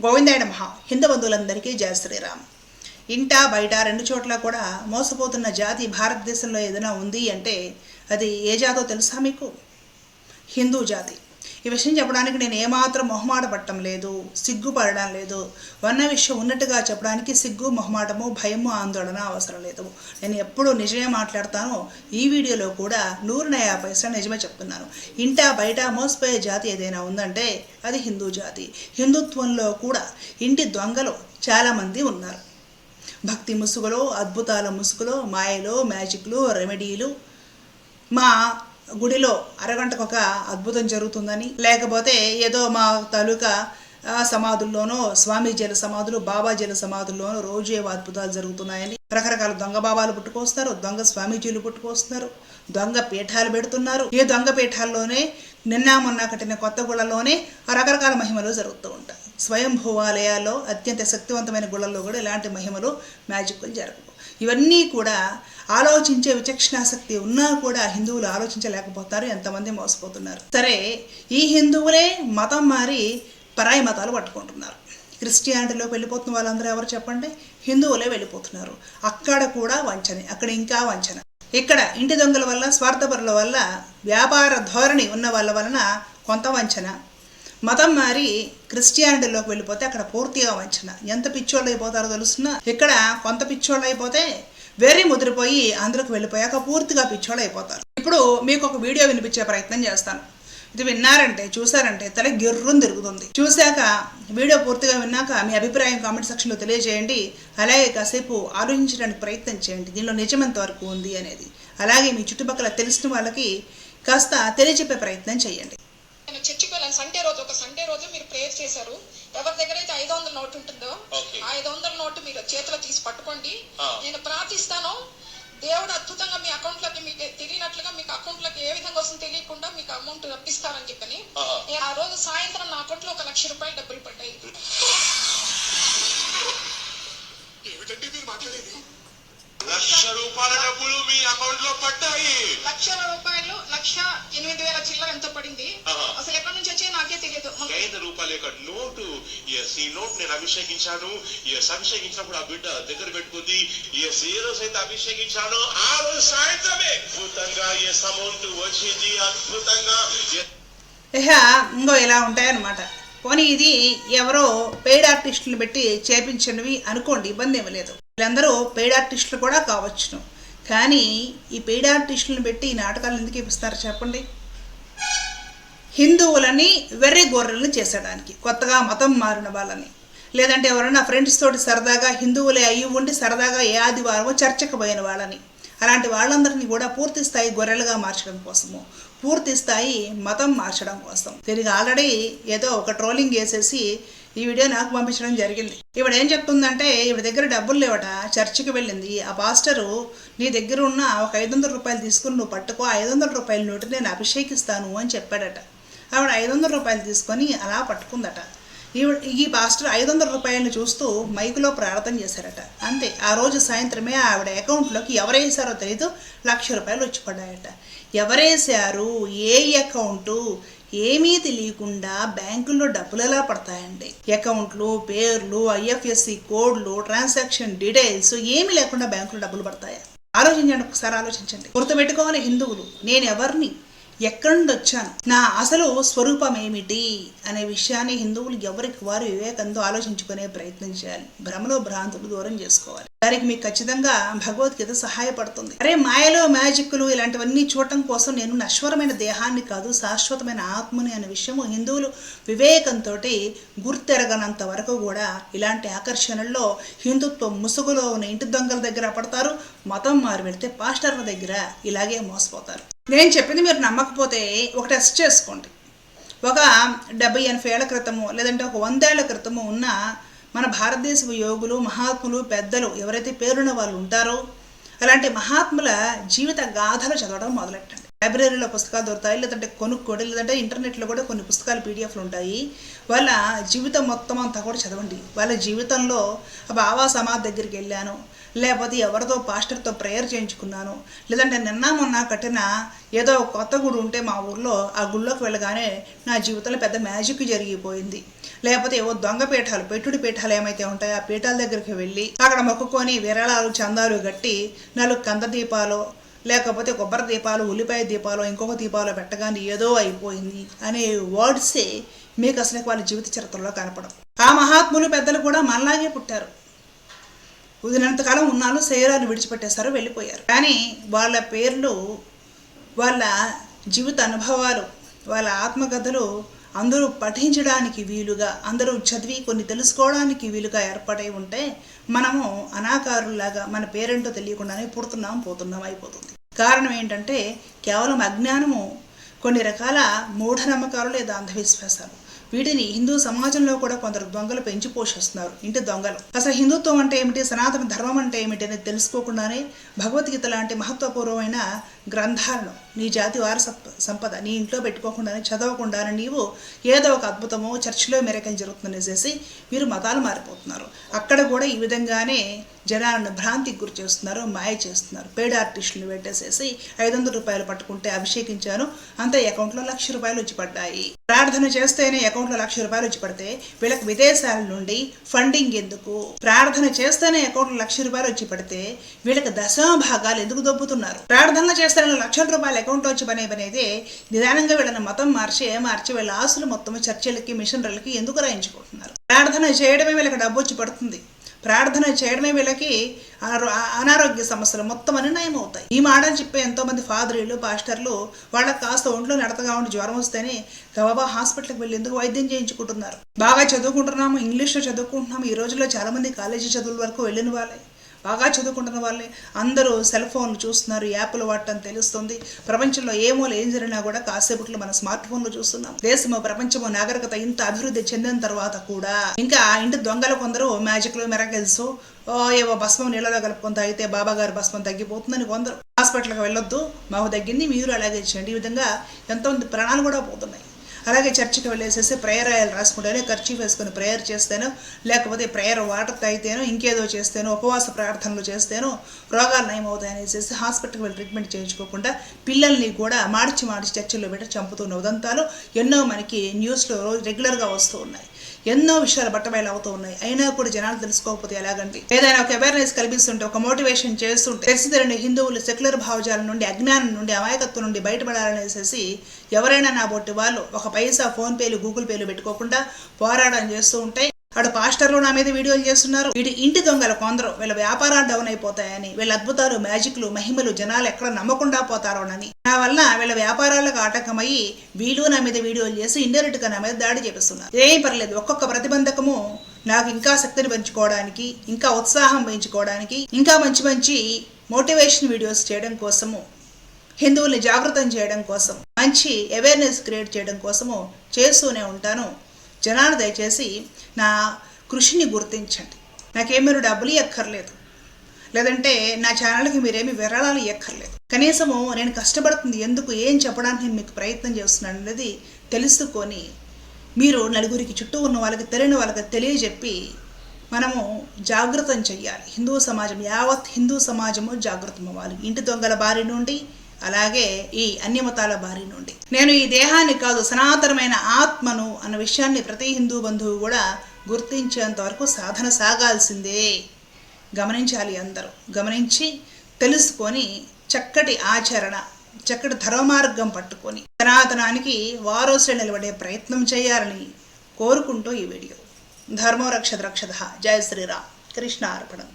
గోవిందాయన మహా హిందూ బంధువులందరికీ జయ శ్రీరామ్. ఇంట బయట రెండు చోట్ల కూడా మోసపోతున్న జాతి భారతదేశంలో ఏదైనా ఉంది అంటే అది ఏ జాతో తెలుసా మీకు? హిందూ జాతి. ఈ విషయం చెప్పడానికి నేను ఏమాత్రం మొహమాట పట్టడం లేదు సిగ్గుపడడం లేదు. ఉన్న విషయం ఉన్నట్టుగా చెప్పడానికి సిగ్గు మొహమాటము భయము ఆందోళన అవసరం లేదు. నేను ఎప్పుడు నిజమే మాట్లాడతానో ఈ వీడియోలో కూడా నూరున యాభై పైసా నిజమే చెప్తున్నాను. ఇంట బయట మోసపోయే జాతి ఏదైనా ఉందంటే అది హిందూ జాతి. హిందుత్వంలో కూడా ఇంటి దొంగలు చాలామంది ఉన్నారు. భక్తి ముసుగులో అద్భుతాల ముసుగులో మాయలో మ్యాజిక్లు రెమెడీలు మా గుడిలో అరగంటకు ఒక అద్భుతం జరుగుతుందని లేకపోతే ఏదో మా తాలూకా ఆ, సమాధుల్లోనో స్వామీజీల సమాధులు బాబాజీల సమాధుల్లోనో రోజు ఏవో అద్భుతాలు జరుగుతున్నాయని రకరకాల దొంగ బాబాలు పుట్టుకొస్తారు దొంగ స్వామీజీలు పుట్టుకొస్తున్నారు దొంగ పీఠాలు పెడుతున్నారు. ఈ దొంగ పీఠాల్లోనే నిన్న మొన్న కట్టిన కొత్త గుళ్ళలోనే రకరకాల మహిమలు జరుగుతూ ఉంటాయి. స్వయంభూవాలయాల్లో అత్యంత శక్తివంతమైన గుళ్ళల్లో కూడా ఇలాంటి మహిమలు మ్యాజిక్లు జరగవు. ఇవన్నీ కూడా ఆలోచించే విచక్షణాశక్తి ఉన్నా కూడా హిందువులు ఆలోచించలేకపోతారు. ఎంతమంది మోసపోతున్నారు? సరే ఈ హిందువులే మతం మారి పరాయి మతాలు పట్టుకుంటున్నారు. క్రిస్టియానిటీలోకి వెళ్ళిపోతున్న వాళ్ళందరూ ఎవరు చెప్పండి? హిందువులే వెళ్ళిపోతున్నారు. అక్కడ కూడా వంచనే అక్కడ ఇంకా వంచన. ఇక్కడ ఇంటి దొంగల వల్ల స్వార్థపరుల వల్ల వ్యాపార ధోరణి ఉన్న వాళ్ళ వలన కొంత వంచన. మతం మారి క్రిస్టియానిటీలోకి వెళ్ళిపోతే అక్కడ పూర్తిగా వంచన. ఎంత పిచ్చోళ్ళు అయిపోతారో తెలుస్తున్నా ఇక్కడ కొంత పిచ్చోళ్ళు అయిపోతే వెర్రి ముదిరిపోయి అందరికి వెళ్ళిపోయాక పూర్తిగా పిచ్చోళ్ళు అయిపోతారు. ఇప్పుడు మీకు ఒక వీడియో వినిపించే ప్రయత్నం చేస్తాను. ఇది విన్నారంటే చూసారంటే తల గిర్రం తిరుగుతుంది. చూశాక వీడియో పూర్తిగా విన్నాక మీ అభిప్రాయం కామెంట్ సెక్షన్లో తెలియజేయండి. అలాగే కాసేపు ఆలోచించడానికి ప్రయత్నం చేయండి. దీనిలో నిజమంత వరకు ఉంది అనేది. అలాగే మీ చుట్టుపక్కల తెలిసిన వాళ్ళకి కాస్త తెలియజెప్పే ప్రయత్నం చేయండి. వెళ్ళాను సండే రోజు ఒక సండే రోజు మీరు ప్రేయర్ చేశారు. ఎవరి దగ్గర అయితే ఐదు వందల నోటు ఉంటుందో. ఆ ఐదు వందల నోటు మీరు చేతిలో తీసి పట్టుకోండి. నేను ప్రార్థిస్తాను. దేవుడు అద్భుతంగా మీ అకౌంట్లోకి మీకు తెలియనట్లుగా మీకు అకౌంట్లోకి ఏ విధంగా వస్తుందో తెలియకుండా మీకు అమౌంట్ రప్పిస్తారని చెప్పని. ఆ రోజు సాయంత్రం నా అకౌంట్లో ఒక లక్ష రూపాయలు డబ్బులు పడ్డాయి ఏమిటండి మీరు మాట్లాడేది లక్ష రూపాయల అకౌంట్లో పడ్డాయి. లక్ష రూపాయలు లక్ష ఎనిమిది వేల చిల్లర ఎంత పడింది. అసలు ఎక్కడి నుంచి వచ్చాయో నాకే తెలియదు. ఐదు రూపాయల యొక్క నోటు? ఎస్ ఈ నోట్ నేను అభిషేకించాను. ఎస్ అభిషేకించినప్పుడు ఆ బిడ్డ దగ్గర పెట్టుకుంది. ఎస్ ఏ రోజు అయితే అభిషేకించాను ఆ రోజు సాయంత్రమే. అద్భుతంగా ఎస్ అమౌంట్ వచ్చింది అద్భుతంగా. ఇహ ఇంకో ఇలా ఉంటాయన్నమాట. పోనీ ఇది ఎవరో పెయిడ్ ఆర్టిస్టులు పెట్టి చేపించినవి అనుకోండి ఇబ్బంది ఏమీ లేదు. వీళ్ళందరూ పెయిడ్ ఆర్టిస్టులు కూడా కావచ్చును. కానీ ఈ పెయిడ్ ఆర్టిస్టులను పెట్టి ఈ నాటకాలు ఎందుకు ఇప్పిస్తారు చెప్పండి? హిందువులని వెర్రి గొర్రెలను చేసేయడానికి కొత్తగా మతం మారిన వాళ్ళని. లేదంటే ఎవరైనా ఫ్రెండ్స్ తోటి సరదాగా హిందువులే అయ్యి ఉండి సరదాగా ఏ ఆదివారమో చర్చకు పోయిన వాళ్ళని. అలాంటి వాళ్ళందరినీ కూడా పూర్తి స్థాయి గొర్రెలుగా మార్చడం కోసము పూర్తి స్థాయి మతం మార్చడం కోసం. దీనికి ఆల్రెడీ ఏదో ఒక ట్రోలింగ్ వేసేసి ఈ వీడియో నాకు పంపించడం జరిగింది. ఇవిడ ఏం చెప్తుందంటే ఇవిడ దగ్గర డబ్బులు లేవట చర్చికి వెళ్ళింది. ఆ పాస్టరు నీ దగ్గర ఉన్న ఒక ఐదు వందల రూపాయలు తీసుకుని నువ్వు పట్టుకో ఐదు వందల రూపాయల నోటు నేను అభిషేకిస్తాను అని చెప్పాడట. ఆవిడ ఐదు వందల రూపాయలు తీసుకొని అలా పట్టుకుందట. ఈవిడ ఈ పాస్టర్ ఐదు వందల రూపాయలను చూస్తూ మైకులో ప్రార్థన చేశారట. అంతే ఆ రోజు సాయంత్రమే ఆవిడ అకౌంట్లోకి ఎవరేసారో తెలియదు లక్ష రూపాయలు వచ్చి పడ్డాయట. ఎవరేసారు ఏ అకౌంటు? ఏమీ తెలియకుండా బ్యాంకుల్లో డబ్బులు ఎలా పడతాయండి? అకౌంట్లు పేర్లు ఐఎఫ్ఎస్సి కోడ్లు ట్రాన్సాక్షన్ డీటెయిల్స్ ఏమీ లేకుండా బ్యాంకులో డబ్బులు పడతాయా? ఆలోచించండి ఒకసారి ఆలోచించండి. గుర్తుపెట్టుకోవాలి హిందువులు నేను ఎవరిని ఎక్కడి నుండి వచ్చాను నా అసలు స్వరూపం ఏమిటి అనే విషయాన్ని హిందువులు ఎవరికి వారు వివేకంతో ఆలోచించుకునే ప్రయత్నం చేయాలి. భ్రమలో భ్రాంతులు దూరం చేసుకోవాలి. దానికి మీకు ఖచ్చితంగా భగవద్గీత సహాయపడుతుంది. అరే మాయలో మ్యాజిక్లు ఇలాంటివన్నీ చూడటం కోసం నేను నశ్వరమైన దేహాన్ని కాదు శాశ్వతమైన ఆత్మని అనే విషయము హిందువులు వివేకంతో గుర్తెరగనంత వరకు కూడా ఇలాంటి ఆకర్షణల్లో హిందుత్వం ముసుగులో ఉన్న ఇంటి దొంగల దగ్గర పడతారు. మతం మారి పెడితే పాస్టర్ల దగ్గర ఇలాగే మోసపోతారు. నేను చెప్పింది మీరు నమ్మకపోతే ఒక టెస్ట్ చేసుకోండి. ఒక డెబ్బై ఎనభై ఏళ్ళ క్రితము లేదంటే ఒక వందేళ్ళ క్రితము ఉన్న మన భారతదేశపు యోగులు మహాత్ములు పెద్దలు ఎవరైతే పేరున్న వాళ్ళు ఉంటారో అలాంటి మహాత్ముల జీవిత గాథలు చదవడం మొదలెట్టండి. లైబ్రరీలో పుస్తకాలు దొరుకుతాయి లేదంటే కొనుక్కోండి లేదంటే ఇంటర్నెట్లో కూడా కొన్ని పుస్తకాలు పీడిఎఫ్లు ఉంటాయి. వాళ్ళ జీవితం మొత్తం అంతా కూడా చదవండి. వాళ్ళ జీవితంలో బాబా సమాధి దగ్గరికి వెళ్ళాను. లేకపోతే ఎవరితో పాస్టర్తో ప్రేయర్ చేయించుకున్నాను. లేదంటే నిన్న మొన్న కట్టిన ఏదో కొత్త గుడి ఉంటే మా ఊర్లో ఆ గుళ్ళోకి వెళ్ళగానే నా జీవితంలో పెద్ద మ్యాజిక్ జరిగిపోయింది. లేకపోతే ఏవో దొంగ పీఠాలు పెట్టుడి పీఠాలు ఏమైతే ఉంటాయో ఆ పీఠాల దగ్గరికి వెళ్ళి అక్కడ మొక్కుకొని విరాళాలు చందాలు కట్టి నాలుగు కంద దీపాలు లేకపోతే కొబ్బరి దీపాలు ఉల్లిపాయ దీపాలు ఇంకొక దీపాలు పెట్టగానే ఏదో అయిపోయింది అనే వర్డ్సే మీకు అసలు వాళ్ళ జీవిత చరిత్రలో కనపడం ఆ మహాత్ములు పెద్దలు కూడా మనలాగే పుట్టారు. వదిలినంతకాలం ఉన్నాను శరీరాన్ని విడిచిపెట్టేశారు వెళ్ళిపోయారు. కానీ వాళ్ళ పేర్లు వాళ్ళ జీవిత అనుభవాలు వాళ్ళ ఆత్మకథలు అందరూ పఠించడానికి వీలుగా అందరూ చదివి కొన్ని తెలుసుకోవడానికి వీలుగా ఏర్పాటై ఉంటే మనము అనాకారులాగా మన పేరేంటో తెలియకుండానే పుడుతున్నాం పోతున్నాం అయిపోతుంది. కారణం ఏంటంటే కేవలం అజ్ఞానము కొన్ని రకాల మూఢనమ్మకాలు లేదా అంధవిశ్వాసాలు. వీటిని హిందూ సమాజంలో కూడా కొందరు దొంగలు పెంచి పోషిస్తున్నారు. ఇంటి దొంగలు. అసలు హిందుత్వం అంటే ఏమిటి? సనాతన ధర్మం అంటే ఏమిటి అనేది తెలుసుకోకుండానే భగవద్గీత లాంటి మహత్వపూర్వమైన గ్రంథాలను నీ జాతి వారసత్వ సంపద నీ ఇంట్లో పెట్టుకోకుండానే చదవకుండానే నీవు ఏదో ఒక అద్భుతమో చర్చిలో మెరకం జరుగుతుందని చేసి వీరు మతాలు మారిపోతున్నారు. అక్కడ కూడా ఈ విధంగానే జనాలను భ్రాంతికి గురి చేస్తున్నారు మాయ చేస్తున్నారు. పేడ ఆర్టిస్టులు పెట్టేసేసి ఐదు వందల రూపాయలు పట్టుకుంటే అభిషేకించాను. అంత అకౌంట్లో లక్ష రూపాయలు వచ్చి పడ్డాయి ప్రార్థన చేస్తేనే అకౌంట్లో లక్ష రూపాయలు వచ్చి పడితే వీళ్ళకి విదేశాల నుండి ఫండింగ్ ఎందుకు? ప్రార్థన చేస్తేనే అకౌంట్లో లక్ష రూపాయలు వచ్చి పడితే వీళ్ళకి దశాభాగాలు ఎందుకు దొబ్బుతున్నారు? ప్రార్థనలు చేస్తేనే లక్షల రూపాయలు అకౌంట్ వచ్చి పని అనేది నిదానంగా వీళ్ళని మతం మార్చి మార్చి వీళ్ళ ఆస్తులు మొత్తం చర్చలకి మిషనరీలకి ఎందుకు రాయించుకుంటున్నారు? ప్రార్థన చేయడమే వీళ్ళకి డబ్బు వచ్చి పడుతుంది. ప్రార్థన చేయడమే వీళ్ళకి అనారోగ్య సమస్యలు మొత్తం అని నయం అవుతాయి ఈ మాటలు చెప్పే ఎంతో మంది ఫాదరీలు పాస్టర్లు వాళ్ళకి కాస్త ఒంట్లో నడతగా ఉండి జ్వరం వస్తేనే గబాబా హాస్పిటల్కి వెళ్ళి ఎందుకు వైద్యం చేయించుకుంటున్నారు? బాగా చదువుకుంటున్నాము ఇంగ్లీష్లో చదువుకుంటున్నాము ఈ రోజుల్లో చాలా మంది కాలేజీ చదువుల వరకు వెళ్ళిన వాళ్ళే. బాగా చదువుకుంటున్న వాళ్ళే. అందరూ సెల్ ఫోన్లు చూస్తున్నారు యాప్లు వాడటం తెలుస్తుంది. ప్రపంచంలో ఏమో ఏం జరిగినా కూడా కాసేపట్లో మన స్మార్ట్ ఫోన్లు చూస్తున్నాం. దేశము ప్రపంచము నాగరికత ఇంత అభివృద్ధి చెందిన తర్వాత కూడా ఇంకా ఇంటి దొంగలు కొందరు మ్యాజిక్లు మెరకల్స్ ఏవో భస్మం నీళ్ళలో కలుపుకొని తాగితే బాబా గారి భస్మం తగ్గిపోతుందని కొందరు. హాస్పిటల్కి వెళ్ళొద్దు మాకు తగ్గింది మీరు అలాగే చేయండి. ఈ విధంగా ఎంతోమంది ప్రాణాలు కూడా పోతున్నాయి. అలాగే చర్చికి వెళ్ళేసేసి ప్రేయర్ ఆయిల్ రాసుకుంటేనే ఖర్చు వేసుకుని ప్రేయర్ చేస్తాను లేకపోతే ప్రేయర్ వాటర్ తాగితేనో ఇంకేదో చేస్తేనో ఉపవాస ప్రార్థనలు చేస్తేనో రోగాలు నయమవుతాయి అనేసి హాస్పిటల్కి వెళ్ళి ట్రీట్మెంట్ చేయించుకోకుండా పిల్లల్ని కూడా మార్చి మార్చి చర్చిలో పెట్టి చంపుతున్న ఉదంతాలు ఎన్నో మనకి న్యూస్లో రోజు రెగ్యులర్గా వస్తూ ఉన్నాయి. ఎన్నో విషయాలు బట్టబయలు అవుతూ ఉన్నాయి. అయినా కూడా జనాలు తెలుసుకోకపోతే ఎలాగండి? ఏదైనా ఒక అవేర్నెస్ కల్పిస్తుంటే ఒక మోటివేషన్ చేస్తుంటే తెలిసిదరండి హిందువులు సెక్యులర్ భావజాలం నుండి అజ్ఞానం నుండి అమాయకత్వం నుండి బయటపడాలనేసి ఎవరైనా నా బొట్టి వాళ్ళు ఒక పైసా ఫోన్ పేలు గూగుల్ పేలు పెట్టుకోకుండా పోరాటం చేస్తూ ఉంటే అటు పాస్టర్లు నా మీద వీడియోలు చేస్తున్నారు. వీడి ఇంటి దొంగలు కొందరు. వీళ్ళ వ్యాపారాలు డౌన్ అయిపోతాయని వీళ్ళ అద్భుతాలు మ్యాజిక్లు మహిమలు జనాలు ఎక్కడ నమ్మకుండా పోతారోనని నా వల్ల వీళ్ళ వ్యాపారాలకు ఆటంకమయ్యి వీళ్ళు నా మీద వీడియోలు చేసి ఇండైరెక్ట్గా నా మీద దాడి చేపిస్తున్నారు. ఏం పర్లేదు ఒక్కొక్క ప్రతిబంధకము నాకు ఇంకా శక్తిని పెంచుకోవడానికి ఇంకా ఉత్సాహం పెంచుకోవడానికి ఇంకా మంచి మంచి మోటివేషన్ వీడియోస్ చేయడం కోసము హిందువుల్ని జాగృతం చేయడం కోసం మంచి అవేర్నెస్ క్రియేట్ చేయడం కోసము చేస్తూనే ఉంటాను. జనాలు దయచేసి నా కృషిని గుర్తించండి. నాకేం డబ్బులు ఎక్కర్లేదు లేదంటే నా ఛానల్కి మీరేమి విరాళాలు ఎక్కర్లేదు కనీసము నేను కష్టపడుతుంది ఎందుకు ఏం చెప్పడానికి నేను మీకు ప్రయత్నం చేస్తున్నాను అనేది తెలుసుకొని మీరు నలుగురికి చుట్టూ ఉన్న వాళ్ళకి తెలియని వాళ్ళకి తెలియజెప్పి మనము జాగృతం చెయ్యాలి. హిందూ సమాజం యావత్ హిందూ సమాజము జాగృతం అవ్వాలి ఇంటి దొంగల బారి నుండి అలాగే ఈ అన్యమతాల బారి నుండి. నేను ఈ దేహాన్ని కాదు సనాతనమైన ఆత్మను అన్న విషయాన్ని ప్రతి హిందూ బంధువు కూడా గుర్తించేంత వరకు సాధన సాగాల్సిందే. గమనించాలి అందరూ. గమనించి తెలుసుకొని చక్కటి ఆచరణ చక్కటి ధర్మమార్గం పట్టుకొని సనాతనానికి వారోసులు నిలబడే ప్రయత్నం చేయాలని కోరుకుంటూ ఈ వీడియో. ధర్మో రక్ష ద్రక్షద జయ శ్రీరామ్. కృష్ణ అర్పణం